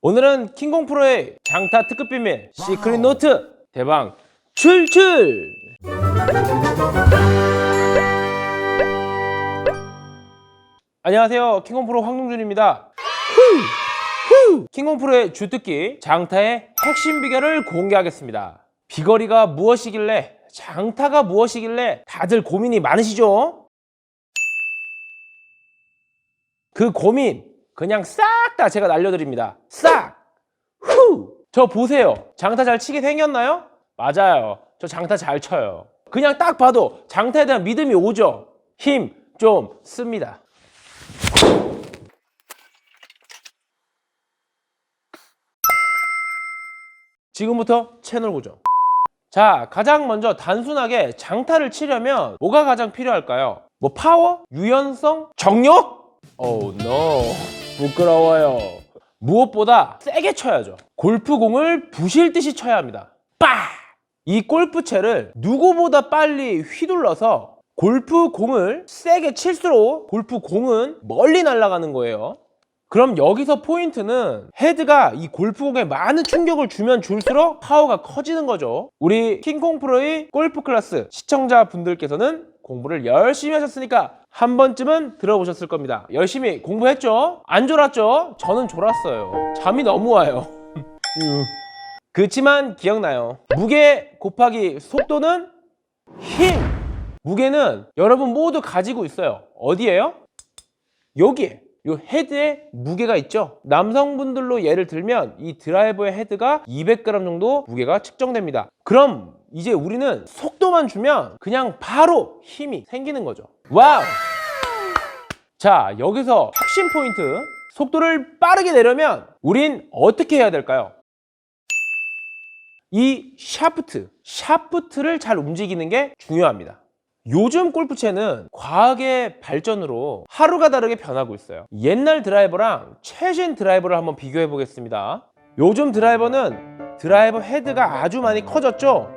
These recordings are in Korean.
오늘은 킹공 프로의 장타 특급 비밀 시크릿 노트 대방 출출! 안녕하세요. 킹공 프로 황동준입니다. 킹공 프로의 주특기 장타의 핵심 비결을 공개하겠습니다. 비거리가 무엇이길래 장타가 무엇이길래 다들 고민이 많으시죠? 그 고민 그냥 싹 다 제가 날려드립니다. 싹! 후! 저 보세요. 장타 잘 치게 생겼나요? 맞아요. 저 장타 잘 쳐요. 그냥 딱 봐도 장타에 대한 믿음이 오죠. 힘 좀 씁니다. 지금부터 채널 고정. 자, 가장 먼저 단순하게 장타를 치려면 뭐가 가장 필요할까요? 뭐 파워? 유연성? 정력? Oh no. 부끄러워요. 무엇보다 세게 쳐야죠. 골프공을 부실 듯이 쳐야 합니다. 빠! 이 골프채를 누구보다 빨리 휘둘러서 골프공을 세게 칠수록 골프공은 멀리 날아가는 거예요. 그럼 여기서 포인트는 헤드가 이 골프공에 많은 충격을 주면 줄수록 파워가 커지는 거죠. 우리 킹콩 프로의 골프 클래스 시청자분들께서는 공부를 열심히 하셨으니까 한 번쯤은 들어보셨을 겁니다. 열심히 공부했죠? 안 졸았죠? 저는 졸았어요. 잠이 너무 와요. 음. 그렇지만 기억나요. 무게 곱하기 속도는 힘. 무게는 여러분 모두 가지고 있어요. 어디에요? 여기에. 이 헤드에 무게가 있죠. 남성분들로 예를 들면 이 드라이버의 헤드가 200g 정도 무게가 측정됩니다. 그럼 이제 우리는 속도만 주면 그냥 바로 힘이 생기는 거죠. 와우! 자, 여기서 핵심 포인트. 속도를 빠르게 내려면 우린 어떻게 해야 될까요? 이 샤프트, 샤프트를 잘 움직이는 게 중요합니다. 요즘 골프채는 과학의 발전으로 하루가 다르게 변하고 있어요. 옛날 드라이버랑 최신 드라이버를 한번 비교해 보겠습니다. 요즘 드라이버는 드라이버 헤드가 아주 많이 커졌죠?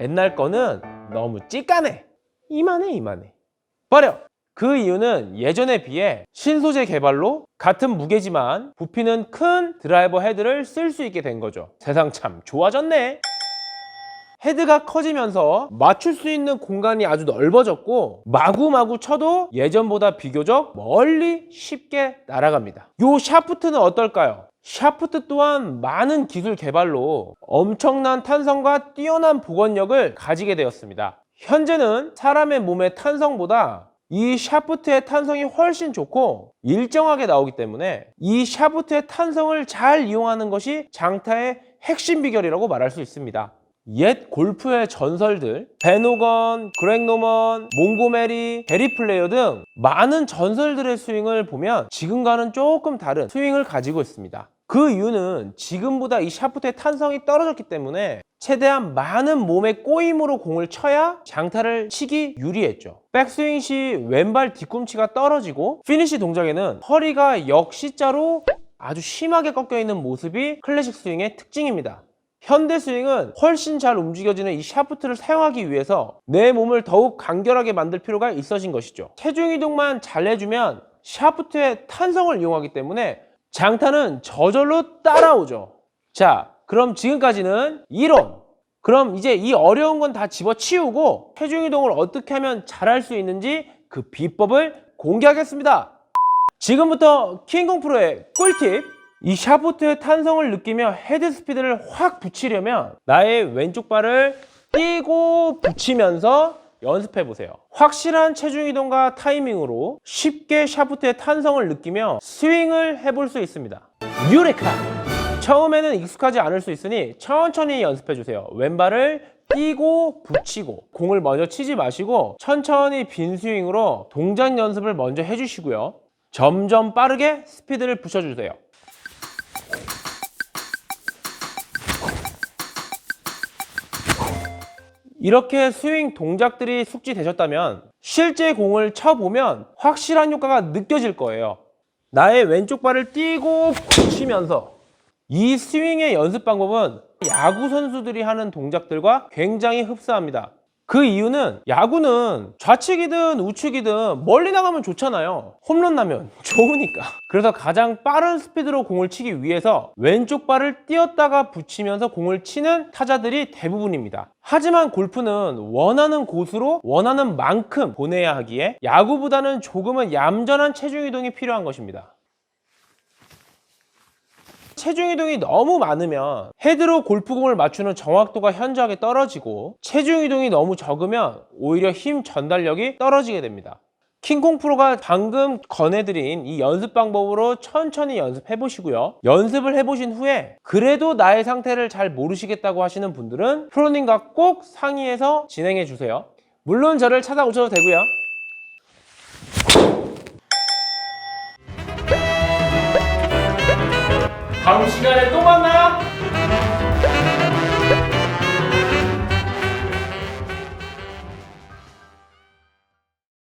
옛날 거는 너무 찌까네. 이만해, 이만해. 버려! 그 이유는 예전에 비해 신소재 개발로 같은 무게지만 부피는 큰 드라이버 헤드를 쓸 수 있게 된 거죠. 세상 참 좋아졌네. 헤드가 커지면서 맞출 수 있는 공간이 아주 넓어졌고 마구마구 쳐도 예전보다 비교적 멀리 쉽게 날아갑니다. 요 샤프트는 어떨까요? 샤프트 또한 많은 기술 개발로 엄청난 탄성과 뛰어난 복원력을 가지게 되었습니다. 현재는 사람의 몸의 탄성보다 이 샤프트의 탄성이 훨씬 좋고 일정하게 나오기 때문에 이 샤프트의 탄성을 잘 이용하는 것이 장타의 핵심 비결이라고 말할 수 있습니다. 옛 골프의 전설들 베노건, 그렉 노먼, 몽고메리, 베리 플레이어 등 많은 전설들의 스윙을 보면 지금과는 조금 다른 스윙을 가지고 있습니다. 그 이유는 지금보다 이 샤프트의 탄성이 떨어졌기 때문에 최대한 많은 몸의 꼬임으로 공을 쳐야 장타를 치기 유리했죠. 백스윙 시 왼발 뒤꿈치가 떨어지고 피니시 동작에는 허리가 역시자로 아주 심하게 꺾여 있는 모습이 클래식 스윙의 특징입니다. 현대 스윙은 훨씬 잘 움직여지는 이 샤프트를 사용하기 위해서 내 몸을 더욱 간결하게 만들 필요가 있어진 것이죠. 체중 이동만 잘 해주면 샤프트의 탄성을 이용하기 때문에 장타는 저절로 따라오죠. 자, 그럼 지금까지는 이론. 그럼 이제 이 어려운 건 다 집어치우고 체중 이동을 어떻게 하면 잘할 수 있는지 그 비법을 공개하겠습니다. 지금부터 킹콩 프로의 꿀팁. 이 샤프트의 탄성을 느끼며 헤드 스피드를 확 붙이려면 나의 왼쪽 발을 띄고 붙이면서 연습해 보세요. 확실한 체중 이동과 타이밍으로 쉽게 샤프트의 탄성을 느끼며 스윙을 해볼 수 있습니다. 유레카! 처음에는 익숙하지 않을 수 있으니 천천히 연습해 주세요. 왼발을 띄고 붙이고 공을 먼저 치지 마시고 천천히 빈 스윙으로 동작 연습을 먼저 해주시고요. 점점 빠르게 스피드를 붙여주세요. 이렇게 스윙 동작들이 숙지되셨다면 실제 공을 쳐보면 확실한 효과가 느껴질 거예요. 나의 왼쪽 발을 띄고 붙이면서 이 스윙의 연습 방법은 야구 선수들이 하는 동작들과 굉장히 흡사합니다. 그 이유는 야구는 좌측이든 우측이든 멀리 나가면 좋잖아요. 홈런 나면 좋으니까. 그래서 가장 빠른 스피드로 공을 치기 위해서 왼쪽 발을 띄었다가 붙이면서 공을 치는 타자들이 대부분입니다. 하지만 골프는 원하는 곳으로 원하는 만큼 보내야 하기에 야구보다는 조금은 얌전한 체중 이동이 필요한 것입니다. 체중 이동이 너무 많으면 헤드로 골프공을 맞추는 정확도가 현저하게 떨어지고 체중 이동이 너무 적으면 오히려 힘 전달력이 떨어지게 됩니다. 킹콩 프로가 방금 권해드린 이 연습 방법으로 천천히 연습해 보시고요. 연습을 해 보신 후에 그래도 나의 상태를 잘 모르시겠다고 하시는 분들은 프로님과 꼭 상의해서 진행해 주세요. 물론 저를 찾아오셔도 되고요. 다음 시간에 또 만나요.